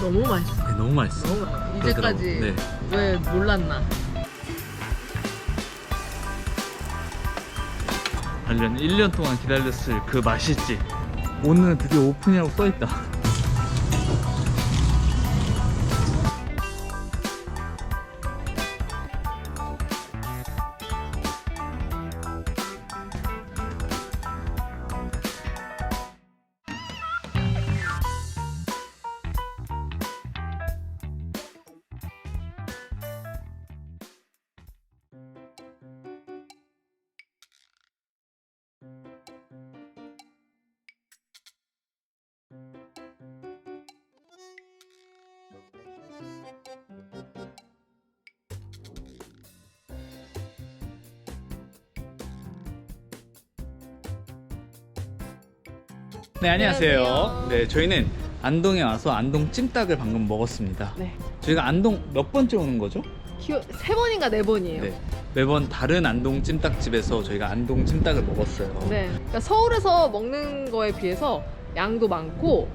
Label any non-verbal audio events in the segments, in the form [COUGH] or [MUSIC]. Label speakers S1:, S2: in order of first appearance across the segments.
S1: 너무 맛있어.
S2: 네, 너무 맛있어.
S1: 너무 맛있어. 이제까지.
S2: 네.
S1: 왜 몰랐나?
S2: 하려면 1년 동안 기다렸을 그 맛일지 오늘은 드디어 오픈이라고 써있다 네 안녕하세요
S1: 안녕하세요.
S2: 네 저희는 안동에 와서 안동 찜닭을 방금 먹었습니다
S1: 네.
S2: 저희가 안동 몇 번째 오는 거죠?
S1: 기호 세 번인가 네 번이에요.
S2: 네 매번 다른 안동 찜닭집에서 저희가 안동 찜닭을 먹었어요
S1: 네. 그러니까 서울에서 먹는 거에 비해서 양도 많고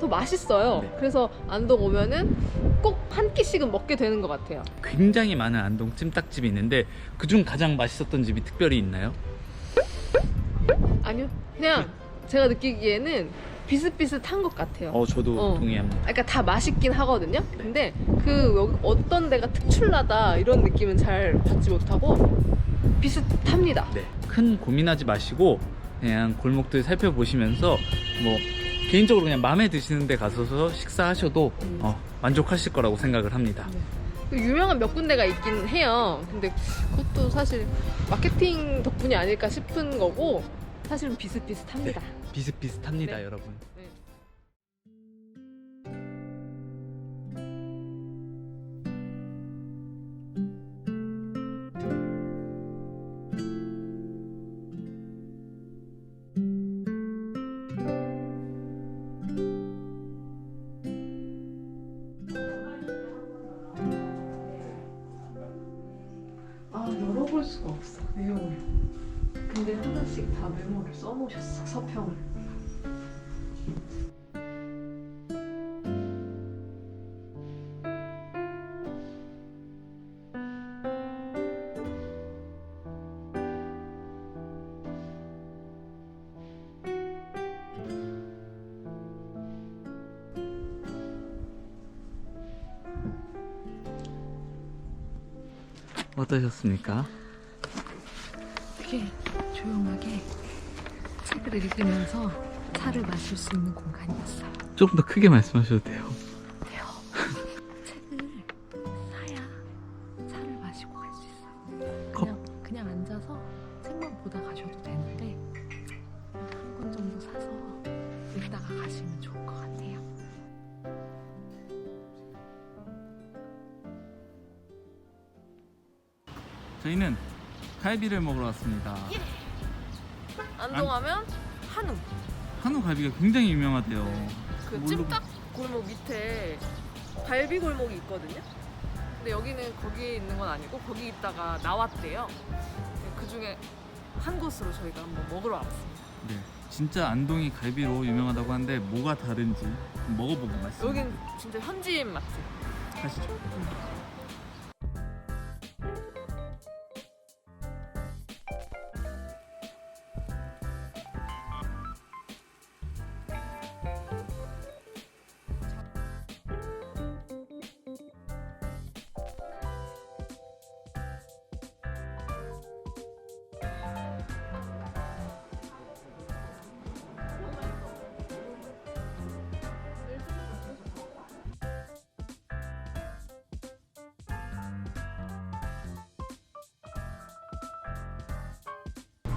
S1: 더 맛있어요.
S2: 네.
S1: 그래서 안동 오면은 꼭 한 끼씩은 먹게 되는 것 같아요.
S2: 굉장히 많은 안동 찜닭집이 있는데 그중 가장 맛있었던 집이 특별히 있나요?
S1: 아니요. 그냥 제가 느끼기에는 비슷비슷한 것 같아요.
S2: 어 저도
S1: 어.
S2: 동의합니다
S1: 그러니까 다 맛있긴 하거든요. 근데 그 여기 어떤 데가 특출나다 이런 느낌은 잘 받지 못하고 비슷합니다.
S2: 네, 큰 고민하지 마시고 그냥 골목들 살펴보시면서 뭐 개인적으로 그냥 마음에 드시는 데 가서서 식사하셔도
S1: 음.
S2: 어, 만족하실 거라고 생각을 합니다.
S1: 그 유명한 몇 군데가 있긴 해요. 근데 그것도 사실 마케팅 덕분이 아닐까 싶은 거고 사실은 비슷비슷합니다.
S2: 비슷비슷합니다,
S1: 네.
S2: 여러분.
S1: 네. 아 열어볼 수가 없어 내용을. 근데 하나씩 다 메모를 써놓으셨어 서평을.
S2: 어떠셨습니까?
S1: 되게 조용하게 책을 읽으면서 차를 마실 수 있는 공간이었어요.
S2: 조금 더 크게 말씀하셔도 돼요.
S1: 돼요. 책을 사야 차를 마시고 갈 수 있어요.
S2: 컵.
S1: 그냥 그냥 앉아서 책만 보다 가셔도 되는데 한 권 정도 사서 읽다가 가시면 좋을 것 같아요.
S2: 저희는 갈비를 먹으러 왔습니다.
S1: 안동하면 한우.
S2: 한우 갈비가 굉장히 유명하대요.
S1: 그
S2: 뭘로-
S1: 찜닭 골목 밑에 갈비 골목이 있거든요. 근데 여기는 거기 있는 건 아니고 거기 있다가 나왔대요. 그 중에 한 곳으로 저희가 한번 먹으러 왔습니다.
S2: 네, 진짜 안동이 갈비로 유명하다고 하는데 뭐가 다른지 먹어보고 말씀.
S1: 여긴 진짜 현지인 맛집.
S2: 하시죠.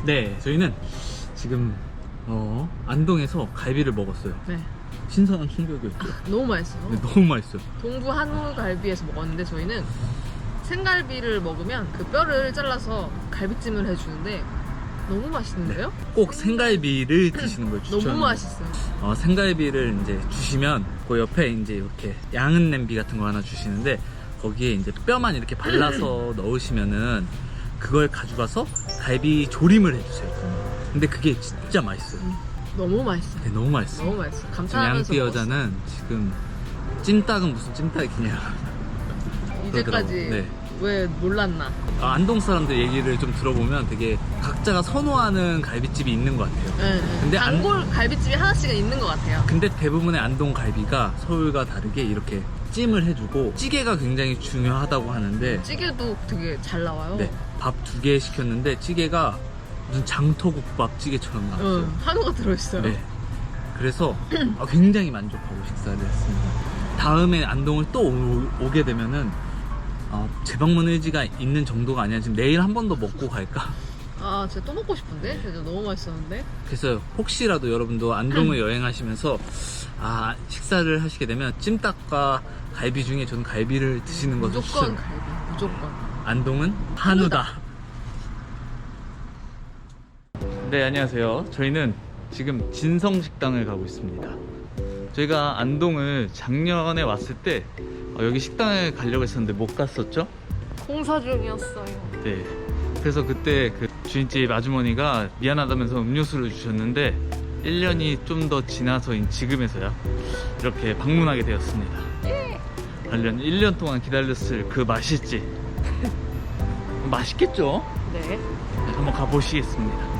S2: 네, 저희는 지금 어, 안동에서 갈비를 먹었어요.
S1: 네.
S2: 신선한 충격이었죠.
S1: 너무 맛있어요.
S2: 네, 너무 맛있어요.
S1: 동부 한우 갈비에서 먹었는데 저희는 생갈비를 먹으면 그 뼈를 잘라서 갈비찜을 해주는데 너무 맛있는데요?
S2: 꼭 생갈비를 드시는 걸 추천. [CLEARS THROAT]
S1: 너무 맛있어요.
S2: 어, 생갈비를 이제 주시면 그 옆에 이제 이렇게 양은 냄비 같은 거 하나 주시는데 거기에 이제 뼈만 이렇게 발라서 [CLEARS THROAT] 넣으시면은 그걸 가져가서 갈비 조림을 해주세요. 근데 그게 진짜 맛있어요.
S1: 너무 맛있어요.
S2: 네, 너무 맛있어요.
S1: 너무 맛있어요.
S2: 지금
S1: 감탄하면서
S2: 양띠. 여자는 지금 찜닭은 무슨 찜닭이냐.
S1: 이제까지.
S2: 네.
S1: 왜 몰랐나?
S2: 아, 안동 사람들 얘기를 좀 들어보면 되게 각자가 선호하는 갈비집이 있는 것 같아요.
S1: 네,
S2: 근데 안-
S1: 단골 갈비집이 하나씩은 있는 것 같아요.
S2: 근데 대부분의 안동 갈비가 서울과 다르게 이렇게 찜을 해주고 찌개가 굉장히 중요하다고 하는데
S1: 찌개도 되게 잘 나와요.
S2: 네, 밥 두 개 시켰는데 찌개가 무슨 장터국밥 찌개처럼 나왔어요.
S1: 응, 한우가 들어있어요.
S2: 네. 그래서 아, 굉장히 만족하고 식사를 했습니다. 다음에 안동을 또 오, 게 되면은 어, 재방문 의지가 있는 정도가 아니라 지금 내일 한 번 더 먹고 갈까?
S1: 아, 진짜 또 먹고 싶은데? 진짜 너무 맛있었는데?
S2: 그래서 혹시라도 여러분도 안동을 [LAUGHS] 여행하시면서 아 식사를 하시게 되면 찜닭과 갈비 중에 저는 갈비를 드시는 것을
S1: 무조건
S2: 추천.
S1: 갈비, 무조건.
S2: 안동은 한우다. 네 안녕하세요. 저희는 지금 진성식당을 가고 있습니다. 저희가 안동을 작년에 왔을 때 어, 여기 식당을 가려고 했었는데 못 갔었죠?
S1: 공사 중이었어요.
S2: 네. 그래서 그때 그 주인집 아주머니가 미안하다면서 음료수를 주셨는데 1년이 좀 더 지나서인 지금에서야 이렇게 방문하게 되었습니다. 관련 1년 동안 기다렸을 그 맛일지 [LAUGHS] 맛있겠죠?
S1: 네.
S2: 네, 한번 가보시겠습니다.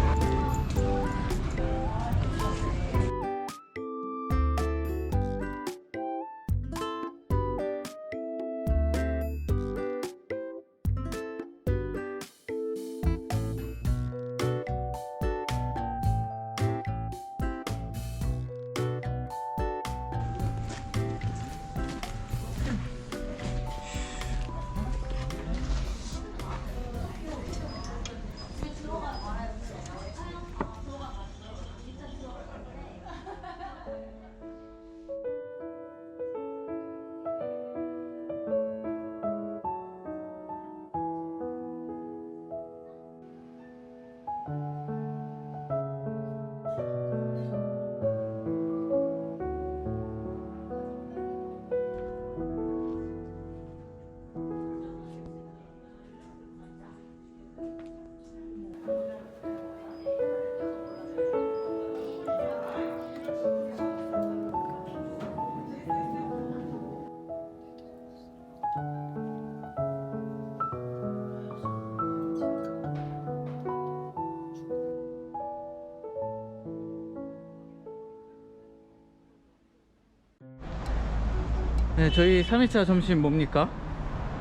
S2: 네, 저희 3일차 점심 뭡니까?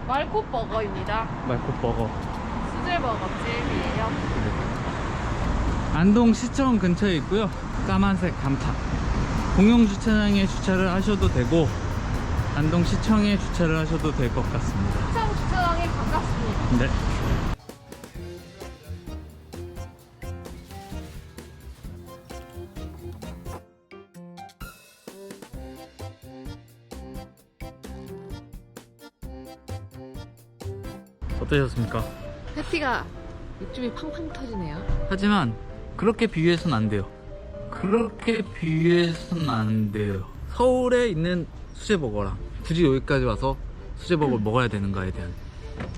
S1: 말코 버거입니다.
S2: 말코버거.
S1: 수제 버거집이에요.
S2: 안동 시청 근처에 있고요. 까만색 간판. 공용 주차장에 주차를 하셔도 되고 안동 시청에 주차를 하셔도 될 것 같습니다.
S1: 시청 주차장이 가깝습니다.
S2: 네. 어떠셨습니까?
S1: 패티가 육즙이 팡팡 터지네요.
S2: 하지만 그렇게 비교해서는 안 돼요. 그렇게 비교해서는 안 돼요. 서울에 있는 수제버거랑 굳이 여기까지 와서 수제버거를 먹어야 되는가에 대한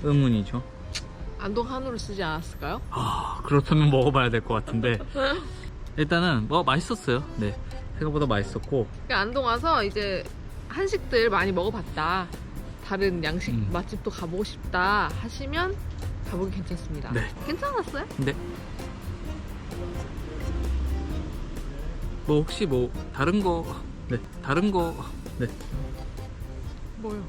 S2: 의문이죠.
S1: 안동 한우를 쓰지 않았을까요?
S2: 아 그렇다면 먹어봐야 될 것 같은데 일단은 뭐 맛있었어요. 네 생각보다 맛있었고
S1: 그러니까 안동 와서 이제 한식들 많이 먹어봤다. 다른 양식
S2: 음.
S1: 맛집도 가보고 싶다 하시면 가보기 괜찮습니다.
S2: 네.
S1: 괜찮았어요?
S2: 근데 뭐 혹시 뭐 다른 거 네, 다른 거 네.
S1: 뭐요?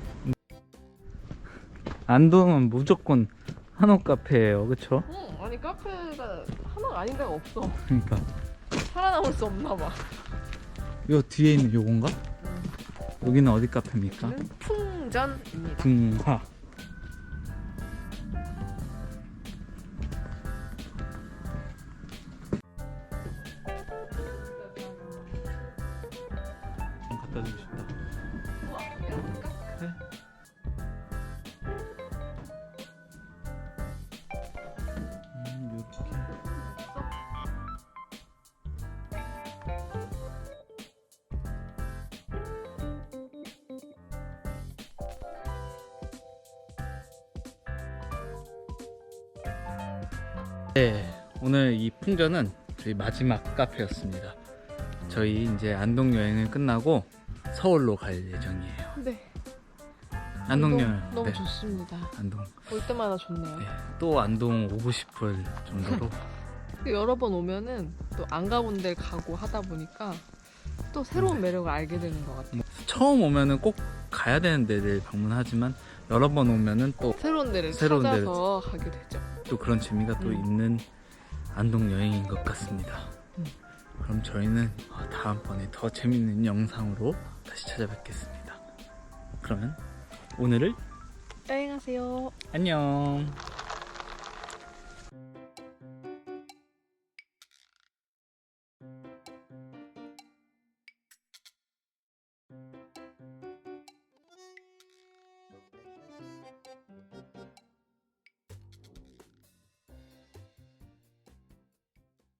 S2: 안동은 무조건 한옥 카페예요, 그렇죠?
S1: 응, 아니 카페가 하나가 아닌 데가 없어.
S2: 그러니까
S1: 살아남을 수 없나 봐.
S2: 요 뒤에 있는 요건가? 여기는 어디 카페입니까?
S1: 풍 전입니다.
S2: 등화. 좀 갖다 주고 싶다. 그 네, 오늘 이 풍전은 저희 마지막 카페였습니다. 저희 이제 안동 여행은 끝나고 서울로 갈 예정이에요.
S1: 네.
S2: 안동 여행.
S1: 너무
S2: 네.
S1: 좋습니다.
S2: 안동.
S1: 올 때마다 좋네요.
S2: 네. 또 안동 오고 싶을 정도로 [LAUGHS]
S1: 여러 번 오면은 또 안 가본 데 가고 하다 보니까 또 새로운
S2: 네.
S1: 매력을 알게 되는 것 같아요.
S2: 처음 오면은 꼭 가야 되는 데를 방문하지만 여러 번 오면은 또,
S1: 새로운 데를
S2: 새로운
S1: 찾아서 가게 되죠.
S2: 또 그런 재미가 또
S1: 음.
S2: 있는 안동 여행인 것 같습니다.
S1: 음.
S2: 그럼 저희는 어, 다음번에 더 재밌는 영상으로 다시 찾아뵙겠습니다. 그러면 오늘을
S1: 여행하세요.
S2: 안녕.